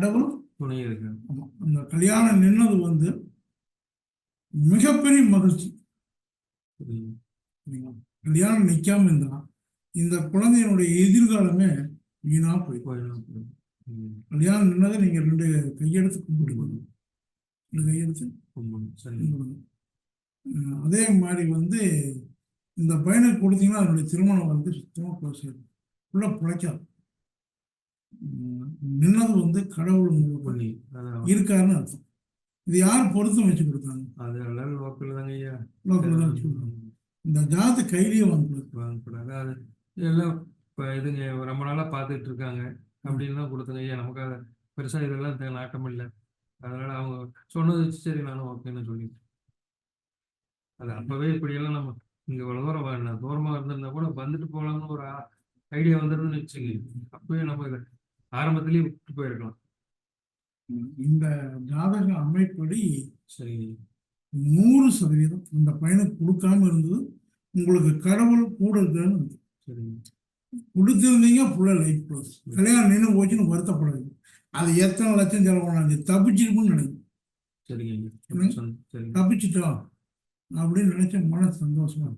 கடவுள் துணை இருக்கு அந்த கல்யாணம் நின்னது வந்து மிகப்பெரிய மகிழ்ச்சி? கல்யாணம் நிக்காம இருந்தா இந்த குழந்தையினுடைய எதிர்காலமே வீணா. ம். கல்யாணம் நின்னதை நீங்க ரெண்டு கையெடுத்து கும்பிடுக்கணும் ரெண்டு கையெடுத்து கும்பிடணும். அதே மாதிரி வந்து இந்த பையனுக்கு கொடுத்தீங்கன்னா அதனுடைய திருமணம் வந்து சுத்தமா க்ளோஸ் ஆயிடும். ஃபுல்லா பிழைக்காது. நின்னது வந்து கடவுள் உங்களுக்கு பண்ணி இருக்காருன்னு அர்த்தம். இது யார் பொருத்தம் வச்சு கொடுத்தாங்க? அது எல்லாரும் லோக்கல் தாங்க ஐயா. லோக்கல்ல தான் வச்சு கொடுத்தாங்க. இந்த ஜாதத்தை கையிலேயே வாங்க வாங்கக்கூடாது அது எல்லாம் இப்போ இதுங்க ரொம்ப நாளாக பார்த்துட்டு இருக்காங்க. அப்படின்னு தான் கொடுத்தங்க ஐயா. நமக்கு அது பெருசாக இதெல்லாம் நாட்டம் இல்லை. அதனால அவங்க சொன்னது வச்சு சரி நானும் ஓகேன்னு சொல்லிட்டேன். அது அப்பவே இப்படியெல்லாம் நம்ம இங்கே இவ்வளோ தூரம் தூரமாக இருந்திருந்தா கூட வந்துட்டு போகலாம்னு ஒரு ஐடியா வந்துருன்னு வச்சுங்க அப்பவே நம்ம ஆரம்பத்திலேயே விட்டு போயிருக்கலாம். இந்த ஜாதக அமைப்படி சரிங்க நூறு சதவீதம் இந்த பையனுக்கு கொடுக்காம இருந்தது. உங்களுக்கு கடவுள் கூட இருக்கிறான்னு அர்த்தம். சரிங்க கொடுத்திருந்தீங்க ஃபுல்லா லைஃப் க்ளோஸ் கல்யாணம் நின்று போச்சுன்னு வருத்தப்படாது அது எத்தனை லட்சம் செலவானாச்சு தப்பிச்சிருக்குன்னு நினைக்கும் சரிங்க தப்பிச்சிட்டோம் அப்படின்னு நினைச்ச மன சந்தோஷமா.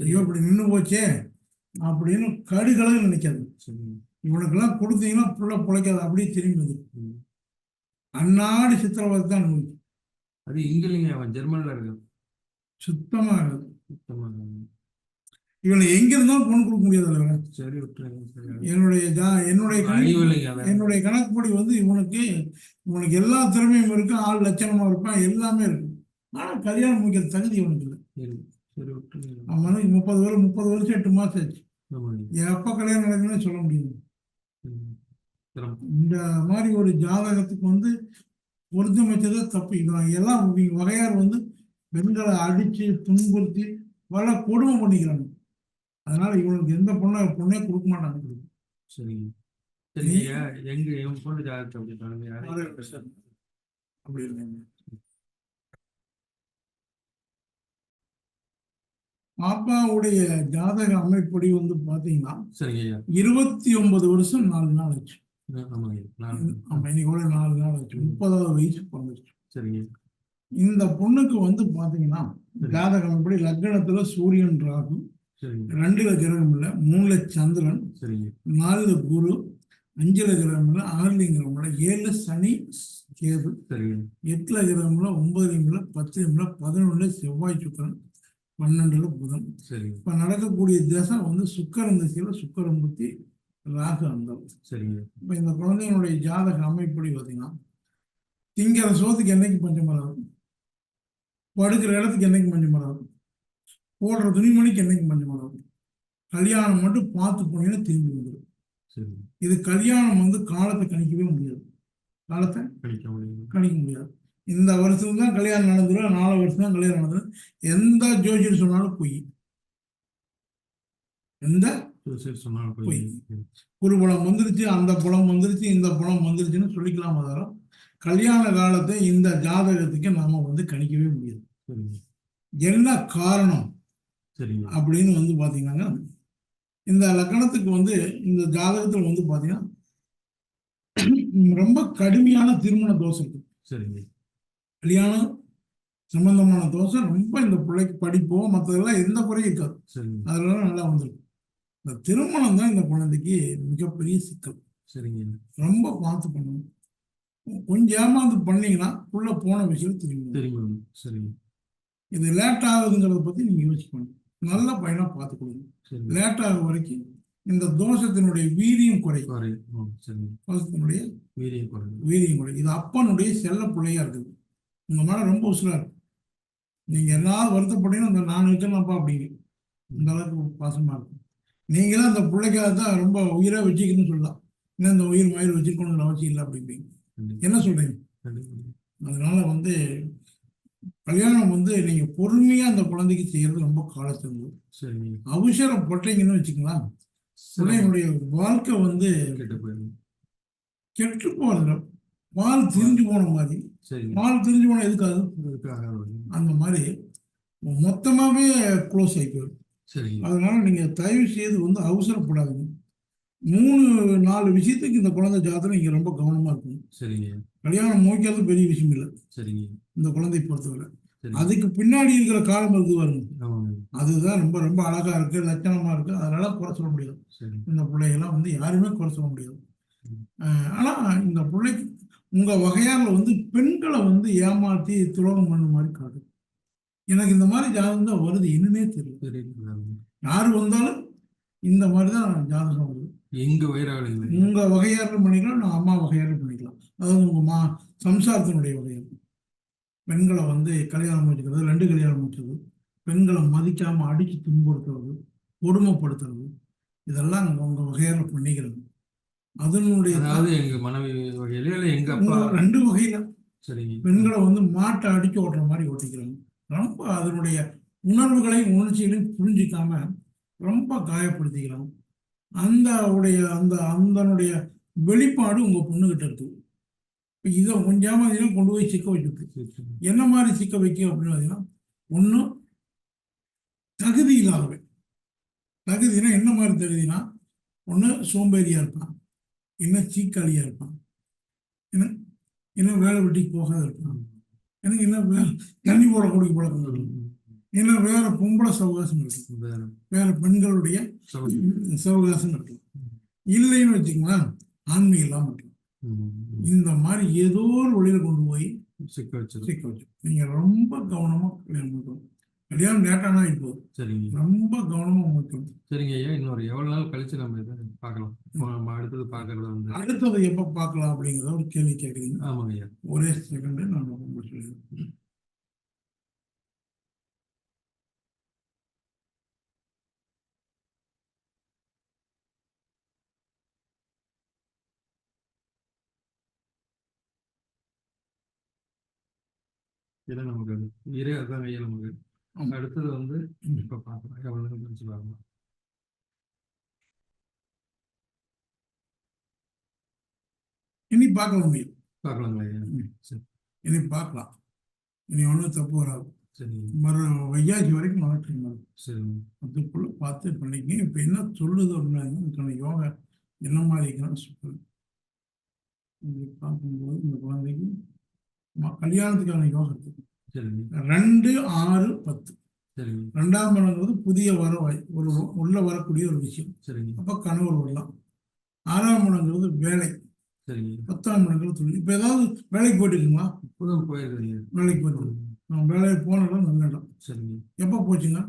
ஐயோ இப்படி நின்று போச்சே அப்படின்னு கடுகளவு நினைக்காது சரிங்க. இவனுக்கெல்லாம் கொடுத்தீங்கன்னா புள்ள பிழைக்காது அப்படியே திரும்பி வந்துடும். அன்னாடி சித்திரவதை தான் அனுபவிக்கும் அது இங்க இல்லைங்க அவன் ஜெர்மன்ல இருக்கான். சுத்தமா இருக்காது. சுத்தமா இவனை எங்க இருந்தாலும் பொண்ணு கொடுக்க முடியாது? சரி என்னுடைய என்னுடைய என்னுடைய கணக்குப்படி வந்து இவனுக்கு இவனுக்கு எல்லா திறமையும் இருக்கு ஆள் லட்சணமா இருப்பான் எல்லாமே இருக்கு. ஆனா கல்யாணம் முடிக்கிற தகுதி இவனுக்கு இல்லை. சரி சரி விட்டுருங்க. அவன் வந்து முப்பது வருஷம் முப்பது வருஷம் எட்டு மாசம் ஆச்சு. ஆமாங்க. எப்ப கல்யாணம் நடக்குதுன்னு சொல்ல முடியாது. ம். சிரமம். இந்த மாதிரி ஒரு ஜாதகத்துக்கு வந்து பொருத்தம் வச்சதே தப்பு எல்லாம் இவங்க வகையார் வந்து பெண்களை அடிச்சு துன்புறுத்தி பல கொடுமை பண்ணிக்கிறாங்க. அதனால இவனுக்கு எந்த பொண்ணை பொண்ணே கொடுக்க மாட்டாங்க. சரிங்க. சரிங்க எங்க என் பொண்ணு ஜாதகத்தை அப்படி அப்படி இருக்காங்க பாப்பாவுடைய ஜாதக அமைப்படி வந்து பாத்தீங்கன்னா இருபத்தி ஒன்பது வருஷம் நாலு நாள் ஆச்சு. ஆ, ஆமாங்க. ஐயா நான் ஆமா இன்னைக்கு கூட நாலு நாள் ஆச்சு. முப்பதாவது வயசு பிறந்துச்சு சரிங்க. இந்த பொண்ணுக்கு வந்து பாத்தீங்கன்னா ஜாதகம் அமைப்படி லக்னத்துல சூரியன் ராகு ரெண்டுல கிரகம் இல்ல மூணுல சந்திரன் சரிங்க. நாலுல குரு அஞ்சுல கிரகம் இல்ல ஆறுல கிரகம் இல்ல ஏழுல சனி கேது. சரிங்க. எட்டுல கிரகம்ல ஒன்பதுல பத்துல பதினொன்றுல செவ்வாய் சுக்கரன் பன்னெண்டுல புதன். சரிங்க. இப்ப நடக்கக்கூடிய தசை வந்து சுக்கரன் திசையில சுக்கரன் புத்தி ராகு அந்தம். சரிங்க. இப்ப இந்த குழந்தையினுடைய ஜாதக அமைப்படி பார்த்தீங்கன்னா திங்கிற சோத்துக்கு என்னைக்கு பஞ்சம் வராது படுக்கிற இடத்துக்கு என்னைக்கு பஞ்சம் வராது போடுற துணிமணிக்கு என்னைக்கு பஞ்சம் வராது கல்யாணம் மட்டும் பார்த்து போனீங்கன்னா திரும்பி வந்துடும் இது கல்யாணம் வந்து காலத்தை கணிக்கவே முடியாது. காலத்தை கணிக்க முடியும் கணிக்க முடியாது. இந்த வருஷம் தான் கல்யாணம் நடந்துடும் நாலு வருஷம் தான் கல்யாணம் நடந்துடும் எந்த ஜோசியர் சொன்னாலும் பொய். எந்த போய். ஒரு பழம் வந்துருச்சு அந்த பழம் வந்துருச்சு இந்த பழம் வந்துருச்சுன்னு சொல்லிக்கலாம் தவிர கல்யாண காலத்தை இந்த ஜாதகத்துக்கு நாம வந்து கணிக்கவே முடியாது. சரிங்க. என்ன காரணம்? அப்படின்னு வந்து பாத்தீங்கன்னா இந்த லக்கணத்துக்கு வந்து இந்த ஜாதகத்துல வந்து பாத்தீங்கன்னா ரொம்ப கடுமையான திருமண தோஷம். இருக்கு சரிங்க. கல்யாணம் சம்பந்தமான தோஷம் ரொம்ப இந்த பிள்ளைக்கு படிப்போ மற்றதெல்லாம் எந்த குறையும் இருக்காது. அதெல்லாம் நல்லா வந்திருக்கும் இந்த திருமணம் தான் இந்த குழந்தைக்கு மிகப்பெரிய சிக்கல். சரிங்க. ரொம்ப பார்த்து பண்ணணும். கொஞ்சம் ஏமாந்து பண்ணீங்கன்னா உள்ள போன விஷயம் தெரியும் தெரியுங்க சரிங்க. இது லேட் ஆகுதுங்கிறத பத்தி நீங்க யோசிக்கணும். நல்ல பையனா பார்த்து கொடுங்க. லேட் ஆகும் வரைக்கும் இந்த தோஷத்தினுடைய வீரியம் சரிங்க. தோஷத்தினுடைய வீரியம் குறையும். வீரியம் குறையும். இது அப்பனுடைய செல்ல பிள்ளையா இருக்குது. உங்க மேல ரொம்ப உசுரா இருக்கு. நீங்க எல்லாரும் வருத்தப்பட்டீங்கன்னா அந்த நான் இருக்கேன்ப்பா அப்படிங்க இந்த அளவுக்கு பாசமா இருக்கும் நீங்களும் அந்த பிள்ளைக்காக தான் ரொம்ப உயிரா வச்சுக்கணும்னு சொல்லலாம். இன்னும் இந்த உயிர் மயிர் வச்சுக்கணும்னு அவசியம் இல்லை அப்படிம்பீங்க. என்ன சொல்றீங்க? அதனால வந்து கல்யாணம் வந்து நீங்க பொறுமையா அந்த குழந்தைக்கு செய்யறது ரொம்ப காலத்திருந்தது சரிங்க. அவசரப்பட்டீங்கன்னு வச்சுக்கலாம் பிள்ளைங்களுடைய வாழ்க்கை வந்து கெட்டு போயிடும். கெட்டு போறதுல பால் திரிஞ்சு போன மாதிரி. பால் திரிஞ்சு போன வருது. அந்த மாதிரி மொத்தமாவே க்ளோஸ் ஆகி போயிடும். சரிங்க. அதனால நீங்க தயவு செய்து வந்து அவசரப்படாதீங்க. மூணு நாலு விஷயத்துக்கு இந்த குழந்தை ஜாதகம் நீங்க ரொம்ப கவனமா இருக்கணும். சரிங்க. கல்யாணம் முடிக்கிறது பெரிய விஷயம் இல்லை. சரிங்க. இந்த குழந்தை பொறுத்தவரை. அதுக்கு பின்னாடி இருக்கிற காலம் இருக்கு பாருங்க ஆமாங்க. அதுதான் ரொம்ப ரொம்ப அழகா இருக்கு லட்சணமா இருக்கு. அதனால குறை சொல்ல முடியாது. இந்த பிள்ளைகள்லாம் வந்து யாருமே குறை சொல்ல முடியாது. ம். அஹ் ஆனா இந்த பிள்ளைக்கு உங்க வகையால வந்து பெண்களை வந்து ஏமாத்தி துரோகம் பண்ண மாதிரி காட்டு எனக்கு இந்த மாதிரி ஜாதகம் தான் வருது. என்னன்னே தெரியல. யாரு வந்தாலும் இந்த மாதிரி தான் ஜாதகம் வருது. எங்க வயிறாளுங்க உங்க வகையாரில் பண்ணிக்கலாம் நான் அம்மா வகையாரில் பண்ணிக்கலாம். அதாவது உங்க மா சம்சாரத்தினுடைய வகையார் பெண்களை வந்து கல்யாணம் முடிக்கிறது ரெண்டு கல்யாணம் முடிச்சது பெண்களை மதிக்காம அடிச்சு துன்புறுத்துறது கொடுமைப்படுத்துறது. இதெல்லாம் உங்க வகையாரில் பண்ணிக்கிறது. அதனுடைய அதாவது எங்க மனைவி வகையில எங்க அப்பா ரெண்டு வகையில சரிங்க. பெண்களை வந்து மாட்டை அடிச்சு ஓட்டுற மாதிரி ஓட்டிக்கிறாங்க. ரொம்ப அதனுடைய உணர்வுகளையும் உணர்ச்சிகளையும் புரிஞ்சிக்காம ரொம்ப காயப்படுத்திக்கிறாங்க அந்த உடைய அந்த அந்தனுடைய வெளிப்பாடு உங்க பொண்ணுகிட்ட இருக்கு. இப்போ இதை கொஞ்சம் இதையும் கொண்டு போய் சிக்க வச்சுருக்கு என்ன மாதிரி சிக்க வைக்கும் அப்படின்னு பார்த்தீங்கன்னா ஒன்று தகுதி இல்லாதவை தகுதினா என்ன மாதிரி தகுதினா ஒன்று சோம்பேறியாக இருப்பான். இன்னும் சீக்காளியாக இருப்பான். இன்னும் இன்னும் வேலை வெட்டிக்கு போகாத இருப்பான். எனக்கு என்ன தண்ணி போட இருக்கு. ம், இன்னும் வேற பொம்பளை சவகாசம் இருக்கு. வேற. பெண்களுடைய. சவகாசம். இருக்கு. இல்லைன்னு வச்சுங்களேன் ஆன்மீகம் இல்லாம இருக்கு. இந்த மாதிரி ஏதோ ஒரு வழியில கொண்டு போய் சிக்க வச்சிரும் சிக்க வச்சு நீங்க ரொம்ப கவனமா கல்யாணம் பண்ணணும். கல்யாணம் லேட்டானா இப்போ சரிங்க. ரொம்ப கவனமா முடிக்கணும் சரிங்க ஐயா இன்னொரு எவ்வளவு நாள் கழிச்சு நம்ம இதை பார்க்கலாம். அடுத்தது பார்க்கறது வந்து. அடுத்தது எப்ப பார்க்கலாம் அப்படிங்கிறத ஒரு கேள்வி கேட்குறீங்க. ஆமாங்க ஐயா. ஒரே செகண்ட் நான் முடிச்சிடுறேன் இதான் நமக்கு இரே அதான் ஐயா நமக்கு. ஆமா. அடுத்தது வந்து. இப்ப பார்க்கலாம் எவ்வளவு நாள் கழிச்சு பார்க்கலாம் இனி பார்க்க முடியும் பார்க்கலாங்களா. சரி. இனி பார்க்கலாம் இனி ஒன்றும் தப்பு வராது. சரிங்க மறு வையாசி வரைக்கும் வரும் சரிங்க அதுக்குள்ள பார்த்து பண்ணிக்க இப்போ என்ன சொல்லுது அப்படின்னா யோகா என்ன மாதிரி இருக்குன்னு சொல்லுது. பார்க்கும்போது இந்த குழந்தைக்கு கல்யாணத்துக்கான இருக்கு. சரிங்க ரெண்டு ஆறு பத்து. சரிங்க. ரெண்டாம் இடங்கிறது புதிய வரவாய் ஒரு உள்ள வரக்கூடிய ஒரு விஷயம். சரிங்க. அப்போ கணவர் வரலாம். ஆறாம் இடங்கிறது வேலை. சரிங்க. பத்தாம் இடங்கிறது தொழில். இப்போ ஏதாவது வேலைக்கு போயிட்டு இருக்குங்களா இப்போதான் போயிருக்கீங்க. வேலைக்கு போயிட்டு நான் வேலைக்கு போன இடம் நல்ல இடம். சரிங்க. எப்போ போச்சுங்க?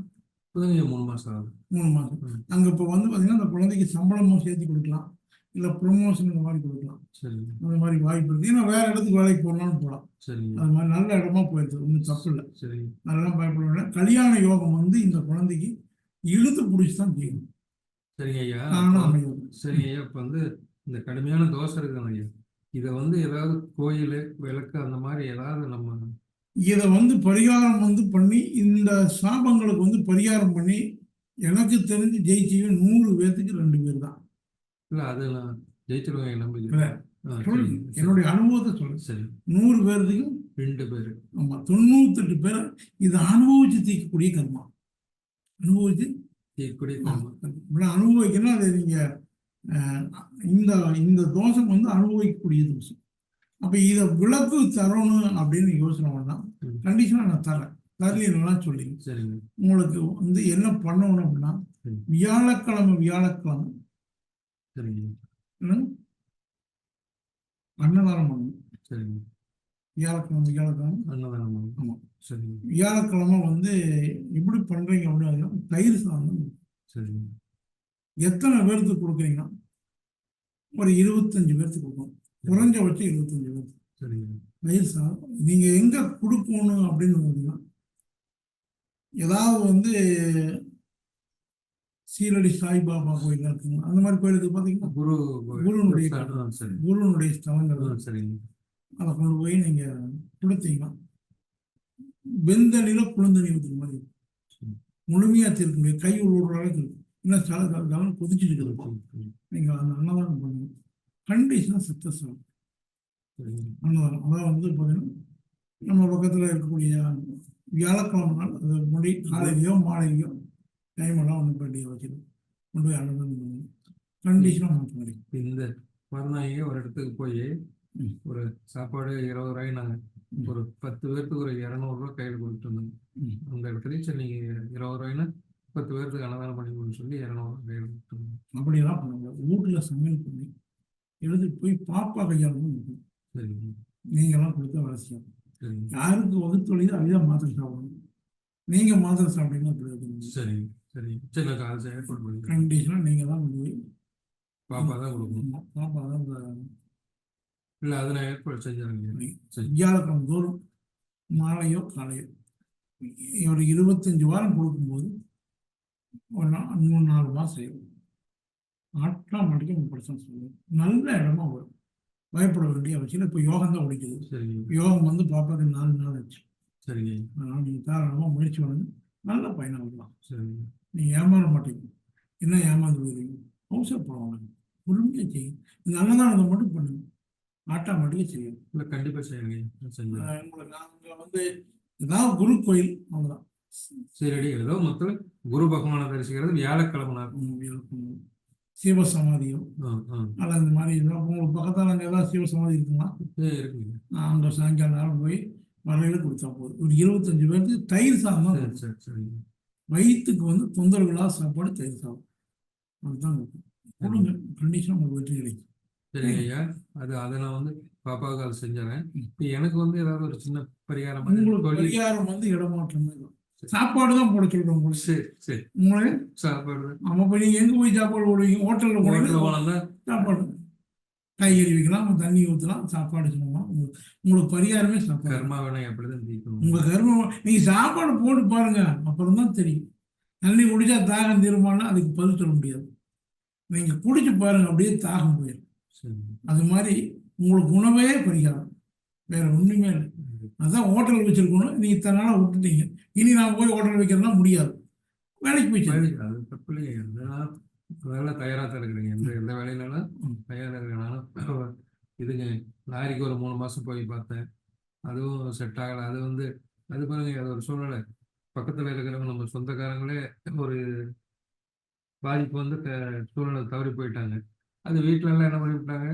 மூணு மாசம் ஆகுது. மூணு மாதம். அங்கே இப்போ வந்து பார்த்தீங்கன்னா அந்த குழந்தைக்கு சம்பளமும் சேர்த்து கொடுக்கலாம். இல்லை ப்ரொமோஷன் இந்த மாதிரி கொடுக்கலாம். சரிங்க அந்த மாதிரி வாய்ப்பு இருக்குது ஏன்னா வேற இடத்துக்கு வேலைக்கு போகலான்னு போகலாம் சரிங்க அது மாதிரி நல்ல இடமா போயிடுது. ஒன்றும் தப்பு இல்லை. சரிங்க அதெல்லாம் பயப்பட வேண்டாம். கல்யாண யோகம் வந்து இந்த குழந்தைக்கு இழுத்து பிடிச்சி தான் செய்யணும் சரிங்க ஐயா. சரிங்க ஐயா இப்போ வந்து இந்த கடுமையான தோசை இருக்குதாங்க ஐயா. இதை வந்து ஏதாவது கோயில் விளக்கு அந்த மாதிரி ஏதாவது நம்ம இதை வந்து பரிகாரம் வந்து பண்ணி இந்த சாபங்களுக்கு வந்து பரிகாரம் பண்ணி எனக்கு தெரிஞ்சு ஜெயிச்சியும் நூறு பேர்த்துக்கு ரெண்டு பேர் தான். இல்ல அது நான் ஜெயிச்சிருவேன் என் நம்பிக்கை இல்ல, ஆ, சொல்லுங்க. சரிங்க. என்னுடைய அனுபவத்தை சொல்லுங்க. சரி. நூறு பேர்த்துக்கும் ரெண்டு பேர். ஆமா தொண்ணூத்தெட்டு பேர் இது அனுபவிச்சு தீர்க்கக்கூடிய கர்மா. அனுபவிச்சு இப்படி ஆமா, இப்படி அனுபவிக்கணும் அது நீங்க இந்த இந்த தோஷம் வந்து அனுபவிக்கக்கூடிய தோஷம். அப்ப இத விளக்கு தரணும் அப்படின்னு யோசனை பண்ணா ம். கண்டிஷனா நான் தரேன். தரலாம் சொல்லி சரிங்க. உங்களுக்கு வந்து என்ன பண்ணணும் அப்படின்னா. வியாழக்கிழமை வியாழக்கிழமை சரிங்க? அன்னதானம் பண்ணணும் சரிங்க. வியாழக்கிழமை வியாழக்கிழமை? அன்னதானம் ஆமா. ஆமாம் சரிங்க. வியாழக்கிழமை வந்து எப்படி பண்றீங்க அப்படின்னா தயிர் சாதம். சரிங்க. எத்தனை பேர்த்துக்கு கொடுக்குறீங்கன்னா ஒரு இருபத்தஞ்சு பேர்த்துக்கு கொடுக்கணும். குறைஞ்சபட்சம் இருபத்தஞ்சு பேர்த்துக்கு சரிங்க. தயிர் சாதம். நீங்க எங்க கொடுக்கணும் அப்படின்னு பார்த்தீங்கன்னா ஏதாவது வந்து சீரடி சாய்பாபா கோயில் இருக்குங்க அந்த மாதிரி கோயிலுக்கு பார்த்தீங்கன்னா குரு குருனுடைய குருனுடைய ஸ்தலங்கள் ஆ, சரிங்க. அதை கொண்டு போய் நீங்க கொடுத்தீங்கன்னா வெந்தண்ணில குளிர்ந்தண்ணி ஊற்றுற மாதிரி இருக்கும். சரி. முழுமையா தீர்க்க முடியும். கை உள்ள அளவுக்கு இருக்கும். இன்னும் சில காலம் கொதிச்சுட்டு இருக்குது நீங்க அந்த அன்னதானம் பண்ணுங்க. கண்டிஷனா சக்சஸ் ஆகும் அன்னதானம். அதான் வந்து பார்த்தீங்கன்னா நம்ம பக்கத்தில் இருக்கக்கூடிய வியாழக்கிழமை நாள் அது முடி காலையிலையோ மாலையிலையோ டைம் எல்லாம் ஒன்று பண்ணி வச்சிடும் கொண்டு போய் பண்ணுங்க கண்டிஷனாக மாற்ற முடியும் இந்த மருந்தாங்க ஒரு இடத்துக்கு போய். ஒரு சாப்பாடு இருபது ரூபாய் நாங்கள். ஒரு பத்து பேர்த்துக்கு ஒரு இரநூறுவா கையில் கொடுத்துட்டு ம். அந்த இடத்துலையும் சரி நீங்கள் இருபது ரூபாய்னா பத்து பேர்த்துக்கு அன்னதானம் பண்ணி கொடுன்னு சொல்லி இரநூறுவா கையில் கொடுத்துட்டு வந்தோம். அப்படியெல்லாம் பண்ணுவாங்க வீட்டில் சமையல் பண்ணி எடுத்துட்டு போய் பாப்பா கையாளணும் இருக்கும் சரிங்க. நீங்களாம் கொடுத்து சரிங்க. யாருக்கு வகுத்தொழிதோ அதுதான் மாத்திரை சாப்பிடணும். நீங்கள் மாத்திரை சாப்பிட்டீங்கன்னா அப்படி இருக்கணும் சரிங்க. சரி நான் கால் ஏற்பாடு பண்ணிக்கிறேன். கண்டிஷனாக நீங்கள் தான் போய் பாப்பா தான் கொடுக்கணும். பாப்பா தான் இல்லை அதை நான் ஏற்பாடு செஞ்சுறேங்க சரி. வியாழக்கிழமை தோறும் மாலையோ காலையோ ஒரு இருபத்தஞ்சு வாரம் கொடுக்கும்போது ஒரு நா- மூணு நாலு மாதம் செய்யும் ஆட்டாம் மணிக்கு உங்கள் பிரச்சனை சொல்லுவோம் நல்ல இடமா வரும். பயப்பட வேண்டிய அவசியம் இல்லை. இப்போ யோகம் தான் ஒழிக்குது சரிங்க யோகம் வந்து பாப்பாக்கு நாலு நாள் ஆச்சு. சரிங்க அதனால் நீங்கள் தாராளமாக முயற்சி பண்ணுங்க. நல்ல பயணம் வரலாம் சரிங்க நீங்கள் ஏமாற மாட்டீங்க. என்ன ஏமாந்து போயிருவீங்க அவசரப்படுவாங்க பொறுமையாக செய்யுங்க இந்த அன்னதானத்தை மட்டும் பண்ணுங்க ஆட்டாமேட்டிக்காக செய்யணும். இல்லை கண்டிப்பாக செய்யுங்க உங்களுக்கு நாங்கள் வந்து ஏதாவது குரு கோயில். அவ்வளோதான் சரி ஏதோ மொத்தம் குரு பகவானை தரிசிக்கிறது வியாழக்கிழமை சிவ சமாதியோ ஆ ஆ. அல்லது இந்த மாதிரி இருந்தால் உங்களுக்கு பக்கத்தால் அங்கே ஏதாவது சிவ சமாதி இருக்குங்களா இருக்குங்க. நான் அங்கே சாயங்காலம் நேரம் போய் வரையில் கொடுத்தா போதும். ஒரு இருபத்தஞ்சு பேருக்கு தயிர் சாதம் சரி. சரி சரிங்க. வயிற்றுக்கு வந்து தொந்தரவுகளா சாப்பாடு தயிர் சாதம் அதுதான். கொடுங்க கண்டிஷனாக உங்களுக்கு வெற்றி கிடைக்கும். சரிங்க ஐயா. அது அதை நான் வந்து பாப்பாவுக்கு அதை செஞ்சுறேன் இப்போ எனக்கு வந்து ஏதாவது ஒரு சின்ன பரிகாரம் உங்களுக்கு பரிகாரம் வந்து இடமாற்றம். சாப்பாடு தான் போட சொல்கிறோம் உங்களுக்கு. சரி சரி. உங்களை? சாப்பாடு நம்ம போய் நீங்கள் எங்கே போய் சாப்பாடு போடுவீங்க? ஹோட்டலில் போடுவீங்க சாப்பாடு. காய்கறி வைக்கலாம் தண்ணி ஊற்றலாம் சாப்பாடு சொல்லலாம் உங்களுக்கு உங்களுக்கு பரிகாரமே சாப்பாடு. கர்மா வேணா எப்படிதான் தீர்க்கணும் உங்க கர்மம் நீங்க சாப்பாடு போட்டு பாருங்க அப்புறம் தான் தெரியும். தண்ணி குடிச்சா தாகம் தீருமானா அதுக்கு பதில் சொல்ல முடியாது. நீங்க குடிச்சு பாருங்க அப்படியே தாகம் போயிடும். அது மாதிரி உங்களுக்கு உணவே பரிகாரம். வேற ஒண்ணுமே இல்லை. அதான் ஹோட்டல் வச்சிருக்கணும் நீங்க இத்தனை நாளா விட்டுட்டீங்க. இனி நான் போய் ஹோட்டல் வைக்கிறதுனா முடியாது. வேலைக்கு போய் தப்பு வேலை தயாராக தான் இருக்கிறீங்க. எந்த எந்த வேலையினாலும் ம். தயாராக இருக்கிறேன் இதுங்க லாரிக்கு ஒரு மூணு மாசம் போய் பார்த்தேன். அதுவும் செட் ஆகலை. அது வந்து அது பாருங்க அது ஒரு சூழ்நிலை. பக்கத்துல இருக்கிறவங்க நம்ம சொந்தக்காரங்களே ஒரு பாதிப்பு வந்து சூழ்நிலை தவறி போயிட்டாங்க. அது வீட்ல எல்லாம் என்ன பண்ணிவிட்டாங்க?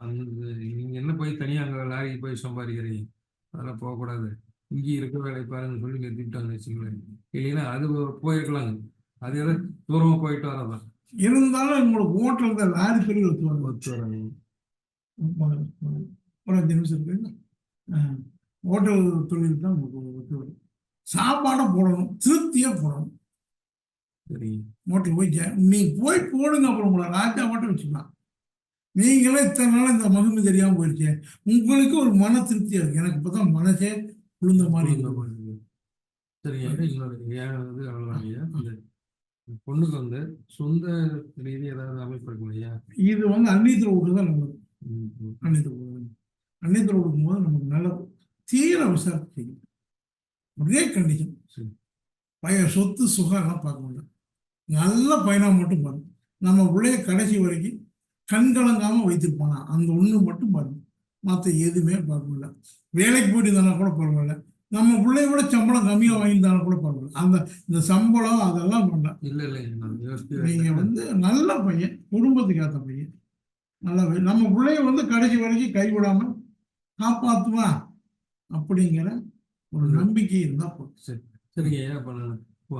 அந்த நீங்க என்ன போய் தனியா அங்க லாரிக்கு போய் சம்பாதிக்கிறீங்க? அதெல்லாம் போகக்கூடாது இங்கே இருக்க வேலையை பாருங்க சொல்லி நிறுத்திட்டாங்க வச்சுங்களேன் இல்லைன்னா அது போயிருக்கலாங்க. அது எதை தூரமா போயிட்டு வரதான். இருந்தாலும் உங்களுக்கு ஹோட்டல் தான் லாரி சொல்லி ஒத்துவாங்க ஒத்து வராங்க ஒரு அஞ்சு நிமிஷம் ஹோட்டல் தொழில் தான் உங்களுக்கு ஒத்து வரும். சாப்பாடை போடணும் திருப்தியாக போடணும். சரிங்க ஹோட்டல் போய் நீங்க போய் போடுங்க அப்புறம் உங்களை ராஜா மட்டும் வச்சுக்கலாம். நீங்களே இத்தனை நாள் இந்த மகிமை தெரியாமல் போயிடுச்சு உங்களுக்கு ஒரு மன திருப்தியா இருக்கு. எனக்கு இப்பதான் மனசே குளிர்ந்த மாதிரி இருக்கு. மாதிரி இருக்கு. சரிங்க. இன்னொரு பொண்ணுக்கு வந்து சொந்த ரீதி ஏதாவது அமைப்பு இருக்கும் ஐயா இது வந்து அந்நியத்தில் விட்டு தான் நல்லது. அந்நியத்தில் விடுறது அந்நியத்தில் விடுக்கும்போது நமக்கு நல்லது தீர விசாரிச்சு ஒரே கண்டிஷன் சரி. பையன் சொத்து சுகம் எல்லாம் பார்க்க முடியும் நல்ல பையனா மட்டும் பாருங்க. நம்ம பிள்ளைய கடைசி வரைக்கும் கண் கலங்காம வைத்திருப்பானா? அந்த ஒண்ணு மட்டும் பாருங்க. மற்ற எதுவுமே பார்க்க முடியல வேலைக்கு போயிட்டு இருந்தாலும் கூட பரவாயில்ல. நம்ம பிள்ளைய விட சம்பளம் கம்மியா வாங்கியிருந்தாலும் கூட பரவாயில்ல. அந்த இந்த சம்பளம் அதெல்லாம் வேண்டாம் இல்ல இல்லைங்க நான் யோசிச்சு நீங்க வந்து நல்ல பையன் குடும்பத்துக்கு ஏற்ற பையன். நல்ல பையன் நம்ம பிள்ளைய வந்து கடைசி வரைக்கும் கைவிடாம காப்பாத்துவா? அப்படிங்கிற ஒரு நம்பிக்கை இருந்தா போதும். சரி சரிங்க நான் இப்போ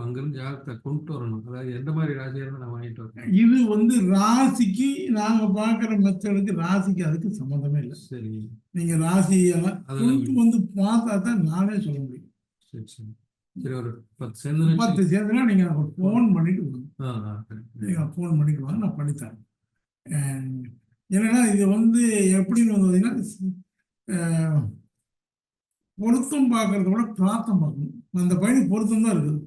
அங்கிருந்து ஜாதகத்தை கொண்டு வரணும்? அதாவது எந்த மாதிரி ராசியா இருந்தா நான் வாங்கிட்டு வரேன். இது வந்து ராசிக்கு நாங்க பார்க்குற மெத்தடுக்கு ராசிக்கு அதுக்கு சம்மந்தமே இல்லை. சரிங்க நீங்க ராசியெல்லாம் கொண்டு வந்து பார்த்தா தான் நானே சொல்ல முடியும். சரி சரி. சரி ஒரு பத்து சேர்ந்து பத்து சேர்ந்துனா நீங்க எனக்கு ஃபோன் பண்ணிட்டு வாங்க ஆ ஆ சரி. நீங்க ஃபோன் பண்ணிட்டு வாங்க நான் பண்ணித்தரேன். என்னன்னா இது வந்து எப்படின்னு வந்து பார்த்தீங்கன்னா பொருத்தம் பார்க்கறத விட பிரார்த்தம் பார்க்கணும். அந்த பையனுக்கு பொருத்தம் தான் இருக்குது.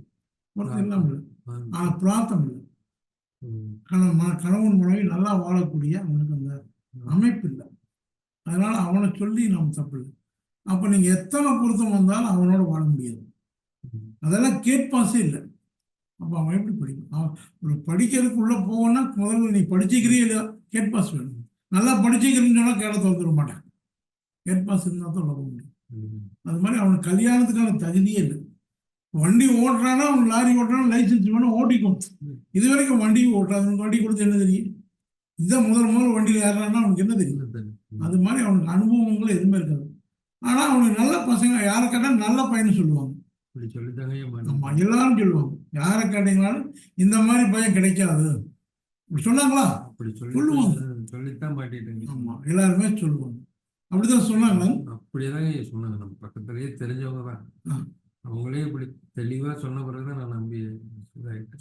பொருத்தம் இல்லாமல் இல்லை. ஆ, ஆனால் பிரார்த்தம் இல்லை. ம், கணவன் கணவன் மனைவி நல்லா வாழக்கூடிய அவனுக்கு அந்த அமைப்பு இல்லை. அதனால அவனை சொல்லி நாம் தப்பு இல்லை அப்போ நீங்கள் எத்தனை பொருத்தம் வந்தாலும் அவனோட வாழ முடியாது. அதெல்லாம் கேட்பாசே இல்லை. அப்போ அவன் எப்படி படிக்கும் அவன் ஒரு படிக்கிறதுக்கு உள்ள போகணும்னா முதல்ல நீ படிச்சுக்கிறீ இல்லையா? கேட்பாஸ் வேணும். நல்லா படிச்சுக்கிறேன்னு சொன்னால் கேட திறந்துட மாட்டேன். கேட்பாஸ் இருந்தால் தான் உள்ள முடியும். அது மாதிரி அவனுக்கு கல்யாணத்துக்கான தகுதியே இல்லை. வண்டி ஓட்டுறானா அவன் லாரி ஓட்டுறானா லைசன்ஸ் வேணும் ஓட்டிக்கும். இது வரைக்கும் வண்டி ஓட்டாது வண்டி கொடுத்து என்ன தெரியும்? இதான் முதல் முதல் வண்டியில் ஏறான்னா அவனுக்கு என்ன தெரியும்? அது மாதிரி அவனுக்கு அனுபவங்கள் எதுவுமே இருக்காது. ஆனா அவனுக்கு நல்ல பசங்க யாரை கேட்டால் நல்ல பையன்னு சொல்லுவாங்க. மாட்டேன் எல்லாரும் சொல்லுவாங்க யாரை கேட்டீங்கனாலும் இந்த மாதிரி பையன் கிடைக்காது. இப்படி சொன்னாங்களா? அப்படி சொல்லுவாங்க. சொல்லி சொல்லித்தான் மாட்டிட்டேங்க. ஆமா எல்லாருமே சொல்லுவாங்க. அப்படிதான் சொன்னாங்களா அப்படியேதாங்க சொன்னாங்க. நம்ம பக்கத்துலயே தெரிஞ்சவங்க தான். அவங்களே இப்படி தெளிவா சொன்ன பிறகுதான் நான் நம்பி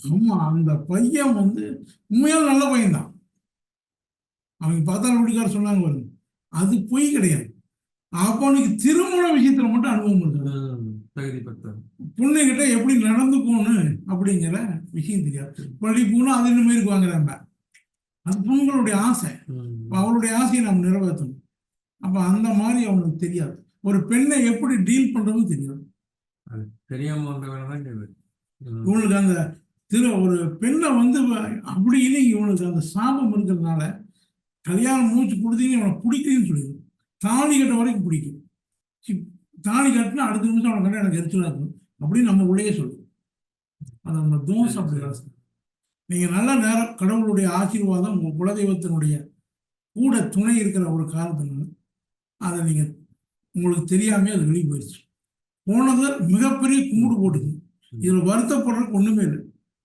ஆமா அந்த பையன் வந்து உண்மையால் நல்ல பையன் தான் அவங்க பார்த்தாலும் வீட்டுக்கார சொன்னாங்க பாருங்க. அது பொய் கிடையாது. அவனுக்கு திருமண விஷயத்துல மட்டும் அனுபவம் இருக்காது ம், தகுதி பத்தாது. பொண்ணுகிட்ட எப்படி நடந்துக்கணும் அப்படிங்கிற விஷயம் தெரியாது. பள்ளி போனா அது இந்த மாதிரி வாங்குறாங்க. அது பொண்ணுங்களுடைய ஆசை. அவளுடைய ஆசையை நாம் நிறைவேற்றணும். அப்ப அந்த மாதிரி அவனுக்கு தெரியாது. ஒரு பெண்ணை எப்படி டீல் பண்றதுன்னு தெரியாது. தெரியாம வந்த வேலை தாங்க இது ம். இவனுக்கு அந்த திரு ஒரு பெண்ணை வந்து அப்படின்னு இவனுக்கு அந்த சாபம் இருக்கிறதுனால கல்யாணம் மூச்சு கொடுத்தீங்க இவனை பிடிக்குதுன்னு சொல்லிடுது தாலி கட்ட வரைக்கும் பிடிக்கும். தாலி கட்டினா அடுத்த நிமிஷம் அவனை கண்டா எனக்கு எரிச்சலா இருக்கும். அப்படின்னு நம்ம உள்ளேயே சொல்லுவோம். அது அந்த தோஷம் அப்படி வேலை செய்யும். நீங்க நல்ல நேரம் கடவுளுடைய ஆசீர்வாதம் உங்க குலதெய்வத்தினுடைய கூட துணை இருக்கிற ஒரு காரணத்தினால அதை நீங்க உங்களுக்கு தெரியாமே அது வெளியே போயிடுச்சு. போனது மிகப்பெரிய கும்பிடு போட்டுக்கு இதுல வருத்தப்படுறதுக்கு ஒண்ணுமே இல்லை.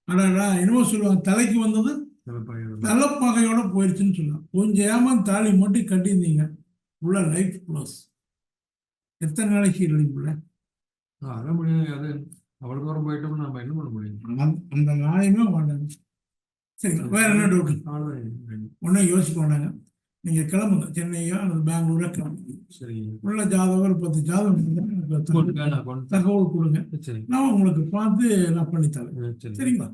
அடடா என்னமோ சொல்லுவாங்க தலைக்கு வந்தது தலைப்பகையோட போயிடுச்சுன்னு சொல்லலாம் கொஞ்சம் ஏமாந்து தாலி மட்டும் கட்டியிருந்தீங்க. உள்ள லைஃப் க்ளோஸ் எத்தனை நாளைக்கு லைஃப்ல அதான் முடியும் அது அவ்வளவு தூரம் போயிட்டோம்னா நம்ம என்ன பண்ண முடியும்? அந்த நாளையுமே வேண்டாங்க சரி வேற என்ன டவுட் ஒன்றும் யோசிக்க வேண்டாங்க நீங்க கிளம்புங்க. சென்னையோ அல்லது பெங்களூரோ கிளம்புங்க. உள்ள ஜாதகம் ஒரு பத்து ஜாதகம் தகவல் கொடுங்க. நான் உங்களுக்கு பார்த்து நான் பண்ணித்தரேன். சரி. சரிங்களா?